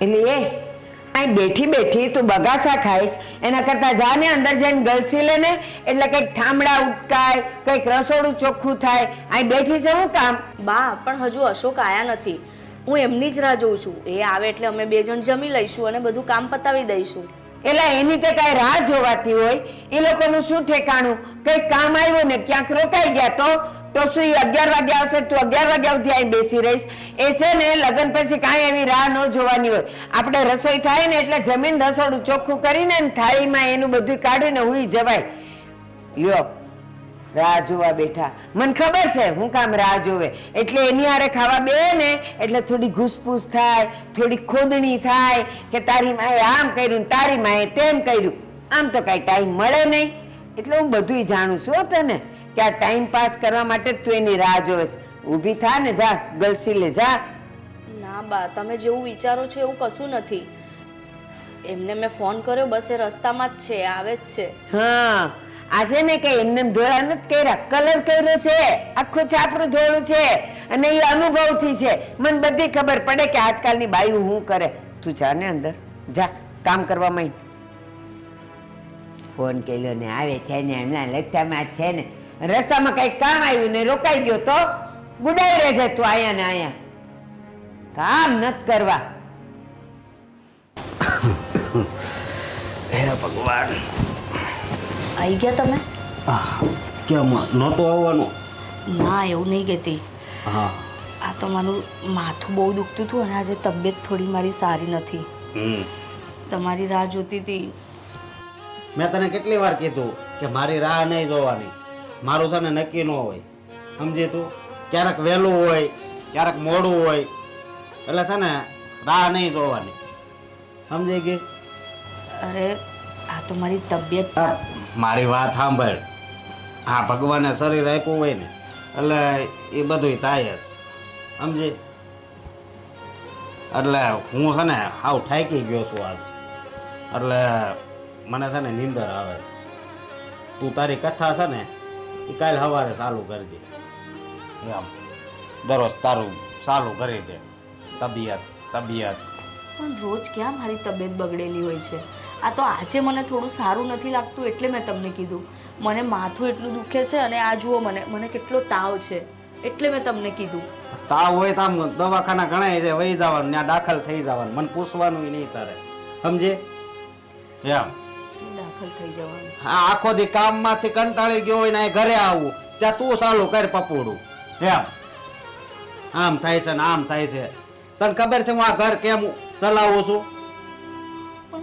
એટલે એ અહીં બેઠી બેઠી તું બગાસા ખાઈશ. એના કરતાં જા ને અંદર જઈને ગલસી લે ને, એટલે કંઈક થાંભળા ઉટકાય, કંઈક રસોડું ચોખ્ખું થાય. અહીં બેઠી છે હું કામ? બા, પણ હજુ અશોક આયા નથી. હું એમની જ રાહ જોઉં છું. એ આવે એટલે અમે બે જણ જમી લઈશું અને બધું કામ પતાવી દઈશું. એટલે એની તે કાંઈ રાહ જોવાતી હોય. એ લોકોનું શું ઠેકાણું? કંઈ કામ આવ્યું ને ક્યાંક રોકાઈ ગયા તો? તો શું એ અગિયાર વાગે આવશે? તું અગિયાર વાગ્યા સુધી અહીં બેસી રહીશ. એ છે ને, લગ્ન પછી કાંઈ એવી રાહ ન જોવાની હોય. આપણે રસોઈ થાય ને એટલે જમીન રસોડું ચોખ્ખું કરીને થાળીમાં એનું બધું કાઢીને હુઈ જવાય. લ્યો રાહ જોવા બેઠા. મને ખબર છે હું કામ રાહ જોવે. એટલે એની હારે ખાવા બે ને એટલે થોડી ઘૂસપૂસ થાય થોડી ખોદણી થાય કે તારી માએ આમ કર્યું તારી માએ તેમ કર્યું. આમ તો કાંઈ ટાઈમ મળે નહીં. એટલે હું બધુંય જાણું છું તને કે આ ટાઈમ પાસ કરવા માટે તું એની રાહ જોવે ઊભી થા ને જા ગલસી લે જા. ના બા તમે જેવું વિચારો છો એવું કશું નથી. એમને મેં ફોન કર્યો બસ એ રસ્તામાં જ છે આવે જ છે. હા. આ છે ને કે એમને ધોળા નથી કર્યા કલર કર્યો છે, આખું છાપરું ધોળું છે અને એ અનુભવથી છે. મને બધી ખબર પડે કે આજકાલની બાયું હું કરે. તું જા ને અંદર. જા, કામ કરવા માંડ. ફોન કર્યો ને આવે છે ને એમના લગતામાં છે ને. રસ્તામાં કંઈક કામ આવ્યું ને રોકાઈ ગયો તો ગુડાઈ રહેશે તું આયા ને આયા. કામ નથી કરવા. હે ભગવાન. આવી ગયા તમે? કેમ? નહોતો આવવાનું? ના એવું નહીં કહેતી. હા. આ તો મારું માથું બહુ દુખતું હતું અને આજે તબિયત થોડી મારી સારી નથી. તમારી રાહ જોતી હતી. મેં તને કેટલી વાર કીધું કે મારી રાહ નહીં જોવાની. મારું છે ને નક્કી ન હોય. સમજે તું? ક્યારેક વહેલું હોય ક્યારેક મોડું હોય. એટલે છે ને રાહ નહીં જોવાની. સમજી ગઈ? અરે આ તો મારી તબિયત મારી વાત સાંભળ. હા ભગવાને શરીર આપ્યું હોય ને, એટલે એ બધું થાય જ. સમજે? એટલે હું છે ને હાવ થાકી ગયો છું આજ. એટલે મને છે ને નીંદર આવે તું તારી કથા છે ને, એ કાલે સવારે ચાલુ કરજે. એમ. દરરોજ તારું ચાલુ કરી દે. તબિયત તબિયત. પણ રોજ ક્યાં મારી તબિયત બગડેલી હોય છે? આ તો આજે મને થોડું સારું નથી લાગતું એટલે મેં તમને કીધું. મને માથું એટલું દુખે છે અને આ જુઓ મને મને કેટલો તાવ છે એટલે મેં તમને કીધું. તાવ હોય તો આમ દવાખાના ગણાય છે વહી જવાનું ત્યાં દાખલ થઈ જવાનું. મને પૂછવાનું નહીં તારે. સમજે? એમ. દાખલ થઈ જવાનું? હા આખો દી કામમાંથી કંટાળી ગયો હોય ને ઘરે આવવું ત્યાં તું સાલું કર પપોડું. એમ. આમ થાય છે ને આમ થાય છે. તને ખબર છે હું આ ઘર કેમ ચલાવું છું?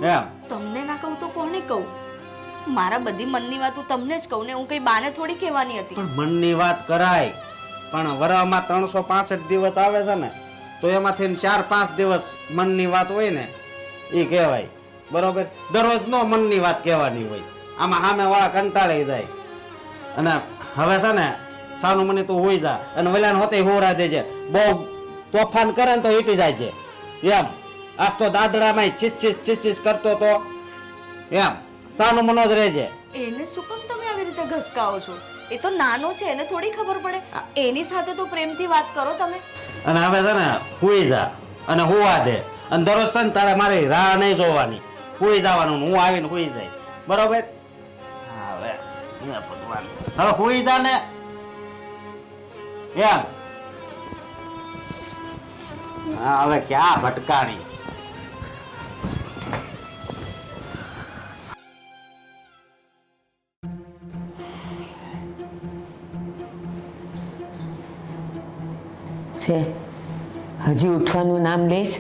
એમ. તમને ના કહું તો કોને કહું? મારા બધી મનની વાત હું તમને જ કહું ને હું કઈ બાને થોડી કહેવાની હતી. પણ મનની વાત કરાય. પણ વરામાં ત્રણસો પાસઠ દિવસ આવે છે ને તો એમાંથી ચાર પાંચ દિવસ મનની વાત હોય ને એ કહેવાય. બરોબર? દરરોજ નો મનની વાત કહેવાની હોય. આમાં સામે વાળા કંટાળી જાય. અને હવે છે ને સાનું મને તું હોઈ જા. અને વલાન હોતે હોરા દેજે બહુ તોફાન કરે ને તો હીટી જાય છે. એમ. આજ તો દાદડામાં છીસ છીસ છીસ છીસ કરતો તો. એમ સાનું મનોજ રહેજે. એને શું કામ તમે આવી રીતે ઘસકાવો છો? એ તો નાનો છે એને થોડી ખબર પડે. એની સાથે તો પ્રેમથી વાત કરો તમે. અને હવે છે ને હુઈ જા અને હુવા દે. અને દરરોજ છે ને તારે મારી રાહ નહીં જોવાની. હુઈ જવાનું હું આવીને હુઈ જાય બરોબર? હવે ભગવાન. હવે હુઈ જા ને. એમ. હા હવે ક્યાં ભટકાણી? છે. હજી ઉઠવાનું નામ લઈશ.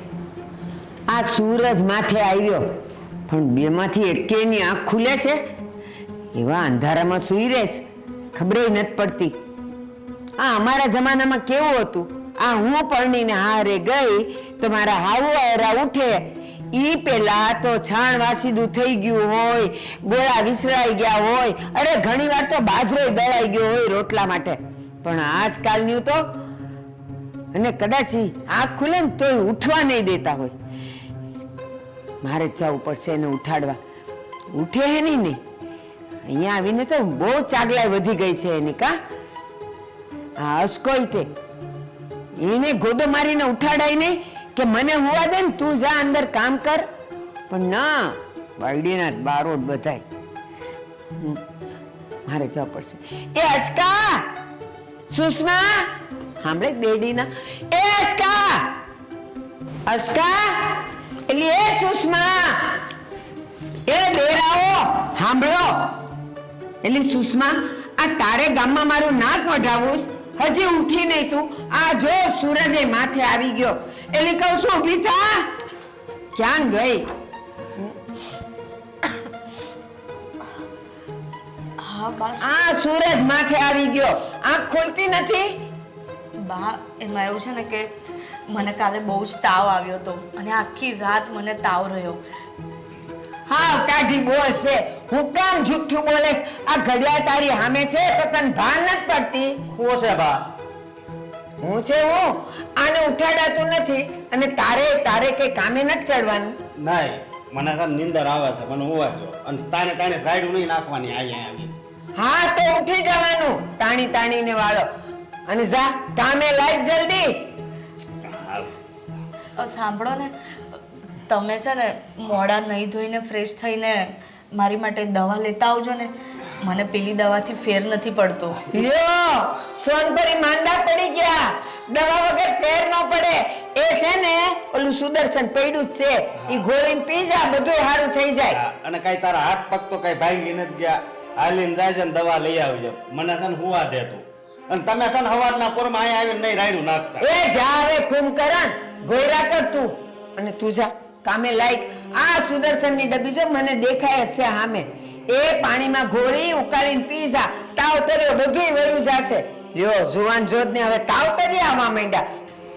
આ સૂરજ માથે આવ્યો. પણ બેમાંથી એકેની આંખ ખુલે છે? એવા અંધારામાં સૂઈ રહેશ. ખબરે નથી પડતી. આ અમારા જમાનામાં કેવું હતું? આ હું પરણીને હારે ગઈ તો મારા હાવું અરા ઉઠે. ઈ પેલા તો છાણ વાસીદું થઈ ગયું હોય, ગોળા વિસરાઈ ગયા હોય. અરે ઘણીવાર તો બાજરો દળાઈ ગયો હોય રોટલા માટે. પણ આજકાલનું તો અને કદાચ આંખ ખુલે ને તોય ઉઠવા નહીં દેતા હોય. મારે જવું પડશે એને ઉઠાડવા. ઉઠે હે નહીં નહીં અહીંયા આવીને તો બહુ ચાગલાઈ વધી ગઈ છે એની કા? આ અસકોઈ તે એને ગોદો મારીને ઉઠાડાય નહીં કે મને હોવા દે ને તું જા અંદર કામ કર. પણ ના, બાયડીના બારોડ બધાય. મારે જવું પડશે. એ અચકા સુષ્મા! સાંભળે બેડીના? એ અચકા અચકા એટલે એ સુષ્મા! એ બેરાઓ સાંભળો. એટલે સુષ્મા આ તારે ગામમાં મારું નાક વઢાવું હજી ઉઠી નહીં તું. આ જો સૂરજ એ માથે આવી ગયો. એટલે કહું છું ઊભી થા ક્યાં ગઈ? હા આ સૂરજ માથે આવી ગયો. આંખ ખોલતી નથી? બા એમાં એવું છે ને કે મને કાલે બહુ જ તાવ આવ્યો હતો અને આખી રાત મને તાવ રહ્યો. હા કાઢી બોલ છે. હું કામ જુઠ્ઠું બોલેશ? આ ઘડિયાળ તારી સામે છે તો તને ભાન નથી પડતી. હું છે બા? હું છે હું? આને ઉઠાડાતું નથી અને તારે તારે કઈ કામે નથી ચડવાનું? નહીં મને ને નીંદર આવે છે મને હોવા દો અને તાને તાને રાયડું નહીં નાખવાની આવી હા તો ઉઠી જવાનું. તાણી તાણીને વાળો. અને જા કામે લાગ જલ્દી. સાંભળો ને. તમે છે ને મોડા નહીં ધોઈને ફ્રેશ થઈને મારી માટે દવા લેતા આવજો ને. મને પેલી દવાથી ફેર નથી પડતો. લ્યો સોનપરી માંદા પડી ગયા. દવા વગર ફેર ન પડે. એ છે ને ઓલું સુદર્શન પડ્યું જ છે. એ ગોળીને પી જા બધું સારું થઈ જાય. અને કઈ તારા હાથ પગ તો કઈ ભાંગી નથી ગયા. હાલીને જાય ને દવા લઈ આવજો. મને છે ને હુવા આ તું. અને તમે છે ને પોરમાં અહીંયા આવીને નહીં રાયડું નાખતા. એ જા હવે કુંભકરણ ગોયરા કર તું. અને તું જા. કામે લાયક. આ સુદર્શનની ડબ્બી જો મને દેખાય છે સામે. એ પાણીમાં ઘોળી ઉકાળીને પી જા. તાવ તર્યો બધું વયું જાશે. લ્યો, જુવાન જોત ને હવે તાવ તરી આવવા માંડ્યા.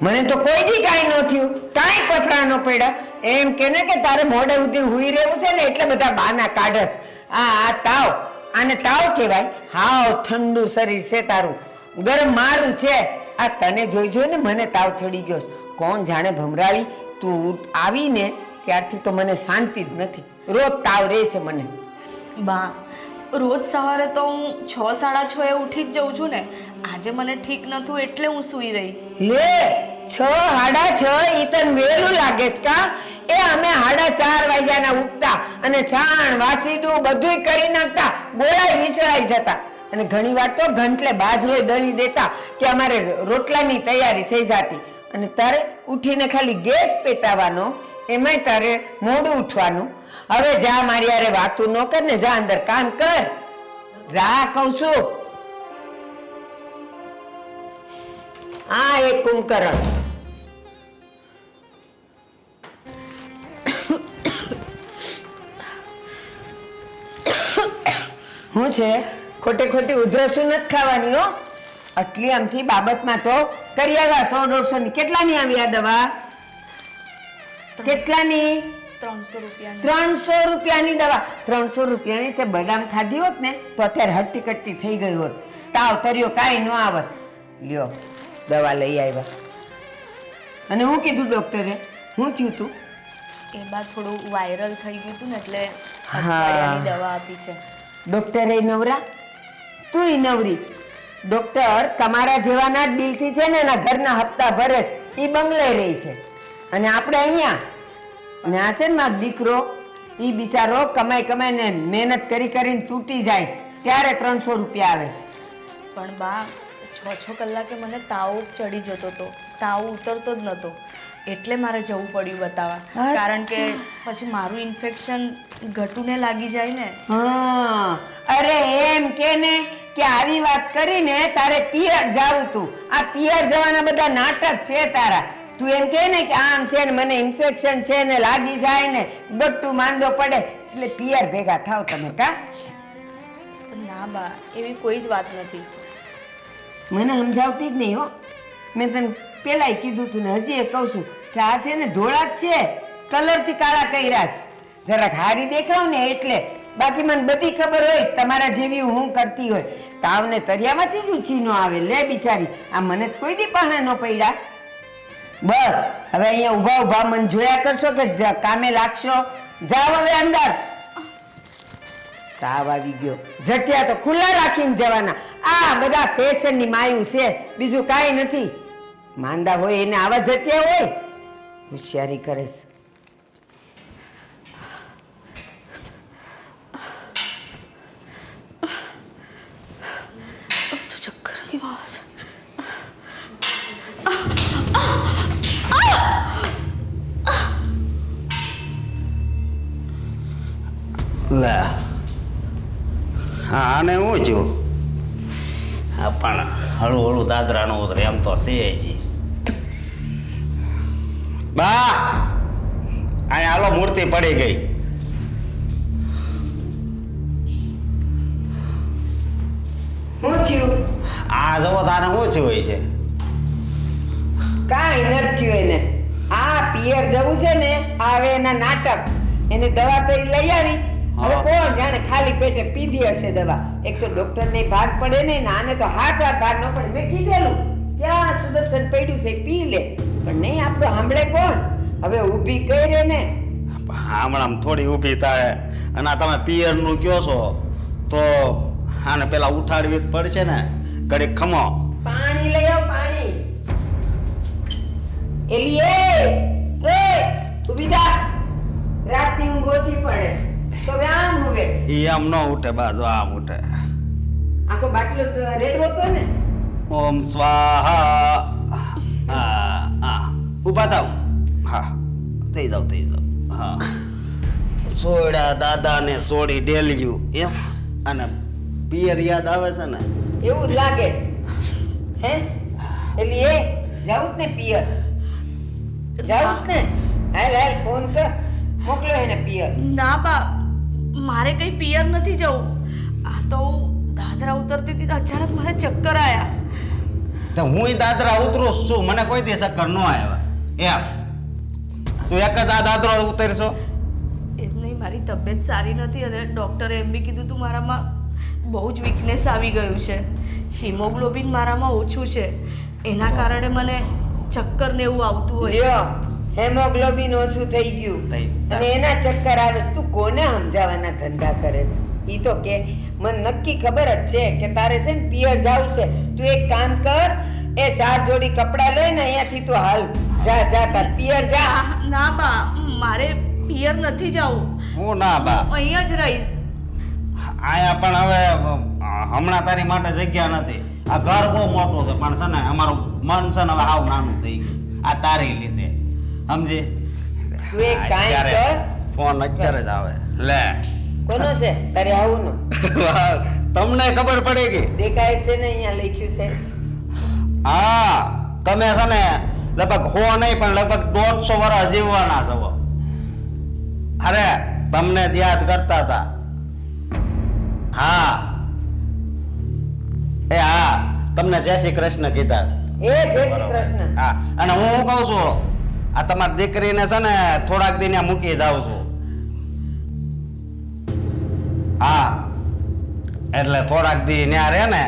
મને તો કોઈ દી કાંઈ ન થયું. કાંઈ પથરા ન પડ્યા. એમ કે ને કે તારે મોડે સુધી હુઈ રહેવું છે ને એટલે બધા બાના કાઢસ આ આ તાવ. આને તાવ કહેવાય. હાવ ઠંડુ શરીર છે તારું. ગરમ મારું છે. આ તને જોઈ જોઈને મને તાવ ચડી ગયો કોણ જાણે ભમરાળી તું આવીને ત્યારથી તો મને શાંતિ જ નથી. રોજ તાવ રહે છે મને. બા રોજ સવારે તો હું છ સાડા છ એ ઉઠી જ જઉં છું ને. આજે મને ઠીક નતું એટલે હું સૂઈ રહી. લે છ હાડા છ ઈ તને વહેલું લાગે છે કા? એ અમે હાડા ચાર વાગ્યાના ઉઠતા અને છાણ વાસીદું બધુંય કરી નાખતા. ગોળાય વિસરાઈ જતા. અને ઘણી વાર તો ઘંટલે બાજરોય દળી દેતા કે અમારે રોટલાની તૈયારી થઈ જતી. અને તારે ઉઠીને ખાલી ગેસ પેટાવાનો, એમાંય તારે મોડું ઉઠવાનું. હવે જા મારી યારે વાતું ન કર ને, જા અંદર કામ કર. જા, કહું છું. આ એક કુંભકરણ. હું છે? ખોટે ખોટી ઉધરસું નથી ખાવાની હો. આટલી આમથી બાબતમાં તો કરી આવ્યા સો દોઢસો ની કેટલાની આવી આ દવા? કેટલાની? ત્રણસો રૂપિયાની. ત્રણસો રૂપિયાની દવા. ત્રણસો રૂપિયાની તે બદામ ખાધી હોત ને તો અત્યારે હટ્ટી કટ્ટી થઈ ગઈ હોત. તાવ તર્યો કાંઈ ન આવત. લ્યો દવા લઈ આવ્યા. અને હું કીધું ડોક્ટરે? હું થયું તું? એ બાદ થોડું વાયરલ થઈ ગયું હતું ને એટલે હા. દવા આપી છે. ડોક્ટરે નવરા? તુંય નવરી. ડોક્ટર તમારા જેવાના જ બિલથી છે ને એના ઘરના હપ્તા ભરે છે. એ બંગલે રહી છે. અને આપણે અહીંયા. અને આ છે ને મારો દીકરો. એ બિચારો કમાઈ કમાઈને મહેનત કરી કરીને તૂટી જાય. ત્યારે ત્રણસો રૂપિયા આવે છે. પણ બા છ છ કલાકે મને તાવ ચડી જતો હતો તાવ ઉતરતો જ નહોતો એટલે મારે જવું પડ્યું બતાવવા. કારણ કે પછી મારું ઇન્ફેક્શન ઘટુને લાગી જાય ને. હા. અરે એમ કે ને કે આવી વાત કરીને તારે પિયર જાવું તું. આ પિયર જવાના બધા નાટક છે તારા. તું એમ કે ને કે આમ છે ને મને ઇન્ફેક્શન છે ને લાગી જાય ને ગટ્ટુ માંદો પડે. એટલે પિયર ભેગા થાવ તમે કા? ના બા એવી કોઈ જ વાત નથી. મને સમજાવતી જ નહીં હો. મેં તને પેલાય કીધું તું ને હજી એ કહું છું કે આ છે ને ધોળા જ છે. કલરથી કાળા કર્યા છે. જરાક હારી દેખાવ ને એટલે. બાકી મને બધી ખબર હોય, તમારા જેવી હું કરતી હોય. તાવને તરિયામાંથી જ ઊંચી ન આવે. લે બિચારી, આ મને કોઈ દી પાણે ન પડ્યા. બસ, હવે અહીંયા ઊભા ઊભા મને જોયા કરશો કે કામે લાગશો? જાઓ હવે અંદર. તાવ આવી ગયો. જટિયા તો ખુલ્લા રાખીને જવાના. આ બધા ફેશનની માયું છે. બીજું કાંઈ નથી. માંદા હોય એને આવા જગ્યા હોય હોશિયારી કરેશ લે હા આને હું છું હા પણ હળું હળું દાદરાનું ઉતરે એમ તો છે જી બા! અને હાલો મૂર્તિ પડી ગઈ. શું થયું? આ જવો તારે શું થયું હોય છે? કાંઈ નથી થયું એને. આ પિયર જવું છે ને આ હવે એના નાટક. એને દવા તો લઈ આવી. હવે કોણ જાણે ખાલી પેટે પીધી હશે દવા? એક તો ડોક્ટર ને ભાગ પડે નહીં ને આને તો હાથ વાર ભાગ ન પડે. મેં કીધેલું. ત્યાં સુદર્શન પડ્યું છે પી લે. પણ નહીં આપણું સાંભળે કોણ? હવે ઊભી કરે ને? હમણાં થોડી ઊભી થાય. અને આ તમે પિયરનું કહો છો? તો આને પેલા ઉઠાડવી પડશે ને. ઘડીક ખમો. પાણી લઈ આવ પાણી. એલી એ એ ઊભી થા રાતની ઊંઘ ઓછી પડે. તો હવે આમ હવે. એ આમ ન ઉઠે બાજુ આમ ઉઠે. આખો બાટલો રેડવો તો ને? ઓમ સ્વાહા. ઊભા થાવ. હા થઈ જાવ થઈ જાવ. હા. સોયડા દાદાને સોડી ડેલ્યું એમ. અને પિયર યાદ આવે છે ને? એવું જ લાગે છે. હે? એટલે એ જાવું ને પિયર. જાવું ને? હાલ હાલ ફોન કર. મોકલો એને પિયર. ના બા. મારે કઈ પિયર નથી જવું. આ તો દાદરા ઉતરતી હતી તો અચાનક મારે ચક્કર આયા. તો હું દાદરા ઉતરું છું. મને કોઈ દી ચક્કર ન આવ્યા. એમ. તું એક જ આ દાદરો ઉતરશો? એમ નહીં મારી તબિયત સારી નથી અને ડૉક્ટરે એમ બી કીધું તું મારામાં બહુ જ વીકનેસ આવી ગયું છે. હિમોગ્લોબિન મારામાં ઓછું છે. એના કારણે મને ચક્કર ને એવું આવતું હોય હેમોગ્લોબિન ઓછું થઈ ગયું. અને એના ચક્કર આવે તું કોને સમજાવવાના ધંધા કરે છે? ઈ તો કે મને નક્કી ખબર જ છે કે તારે છે ને પિયર જાવું છે. તું એક કામ કર એ ચાર જોડી કપડાં લઈને અહીંયાથી તું હાલ. જા જા તાર પિયર જા. ના- ના બા મારે પિયર નથી જવું. હું ના બા. અહીંયા જ રહીશ. આયા પણ હવે હમણાં તારી માટે જગ્યા નથી. આ ઘર બહુ મોટું છે પણ છે ને અમારું મન છે ને હવે હાવ નાનું થઈ ગયું. આ તારી લીધે. સમજી? તું એક કાંઈ કર. ફોન અત્યારે જ આવે. લે. કોનો છે? તારે આવું નો તમને ખબર પડી ગઈ દેખાય છે ને અહીંયા લખ્યું છે. હા તમે છે ને લગભગ હો નહીં પણ લગભગ દોઢસો વર્ષ જીવવાના છો. અરે તમને જ યાદ કરતા હતા. હા. એ હા તમને જય શ્રી કૃષ્ણ કીધા છે. એ જય શ્રી કૃષ્ણ. હા અને હું શું કહું છું? આ તમારી દીકરીને છે ને થોડાક દિન મૂકી જાઉં છું. એટલે થોડાક દી ન્યા રહે ને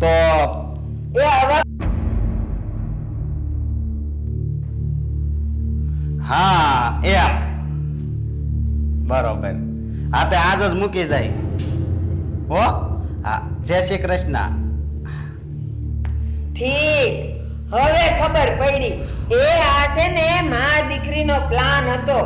તો એ હા એમ. બરોબર. હા તે આજ જ મૂકી જાય. હો? હા જય શ્રી કૃષ્ણ. ઠીક. હવે ખબર પડી. એ આ છે ને મા દીકરીનો પ્લાન હતો.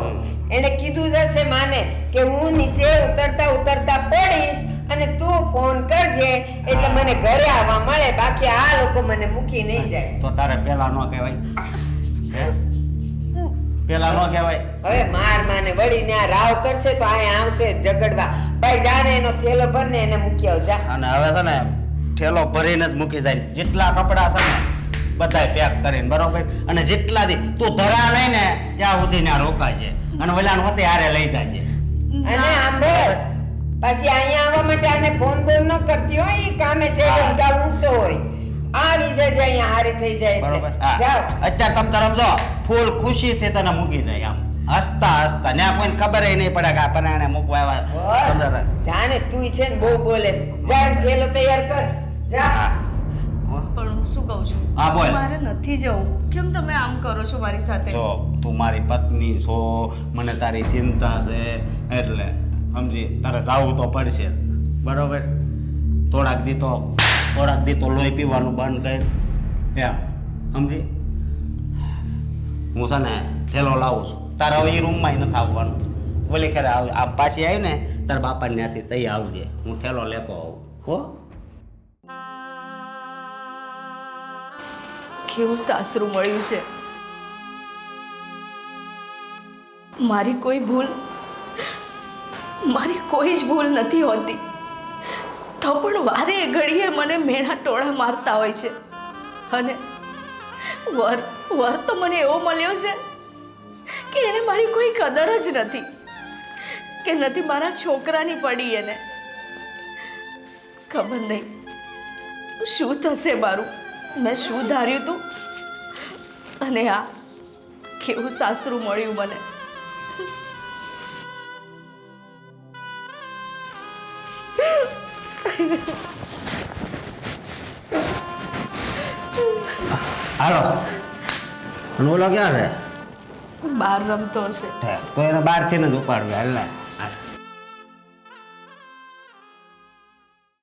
એને કીધું જ હશે માને કે હું નીચે ઉતરતા ઉતરતા પડીશ અને તું ફોન કરજે એટલે મને ઘરે આવવા મળે બાકી આ લોકો મને મૂકી નહીં જાય. તો તારે પેલા ન કહેવાય. પેલા ન કહેવાય. હવે માર માને વળીને આ રાવ કરશે તો આ આવશે ઝઘડવા. ભાઈ જાને એનો થેલો ભરને એને મૂકી આવજા. અને હવે છે ને થેલો ભરીને જ મૂકી જાય. જેટલા કપડા છે ને બધાય પેક કરીને બરોબર? અને જેટલા દી તું ધરા લઈને ત્યાં સુધી ત્યાં રોકાશે. અને વેલા હોતે હારે લઈ જાય અને ના, આંભળ પછી અહીંયા આવવા માટે આને ફોન બોન ન કરતી હોય એ કામે છે. રમતા ઉઠતો હોય. આવી છે અહીંયા હારી થઈ જાય બરોબર. જાઓ. અત્યારે તમ તરમ જો ફૂલ ખુશી ખુશીથી તને મૂકી જાય આમ હસતા હસતા. ને કોઈને ખબર નહીં પડે કે આ પરાણે મૂકવા આવ્યા. જાને તું છે ને બહુ બોલે છે. જા થેલો તૈયાર કર. જા. હા. પણ હું શું કહું છું? હા, બોલ. મારે નથી જવું. કેમ તમે આમ કરો છો મારી સાથે? જો તું મારી પત્ની છો મને તારી ચિંતા છે એટલે. સમજી, તારે જાવું તો પડશે જ. બરાબર? થોડાક દી તો, થોડાક દી તો લોહી પીવાનું બંધ કર. સમજી? હું છે ને ઠેલો લાવું છું. તારે હવે એ રૂમમાં નથી આવવાનું. બોલે ખેરે આવ આ પાછી આવી ને, તારા બાપા ત્યાંથી તઈ આવજે. હું ઠેલો લેતો આવું. હો? કેવું સાસરું મળ્યું છે? મારી કોઈ ભૂલ મારી કોઈ જ ભૂલ નથી હોતી. તો પણ વારે ઘડીએ મને મેણા ટોળા મારતા હોય છે. અને વર વર તો મને એવો મળ્યો છે કે એને મારી કોઈ કદર જ નથી, કે નથી મારા છોકરાની પડી એને. ખબર નહીં, શું થશે મારું? મેં શું ધાર્યું હતું અને આ કેવું સાસરું મળ્યું મને? હાલો. અને ઓલો ક્યાં છે? બહાર રમતો હશે. તો એને બહારથી જ ઉપાડ્યો હાલ ને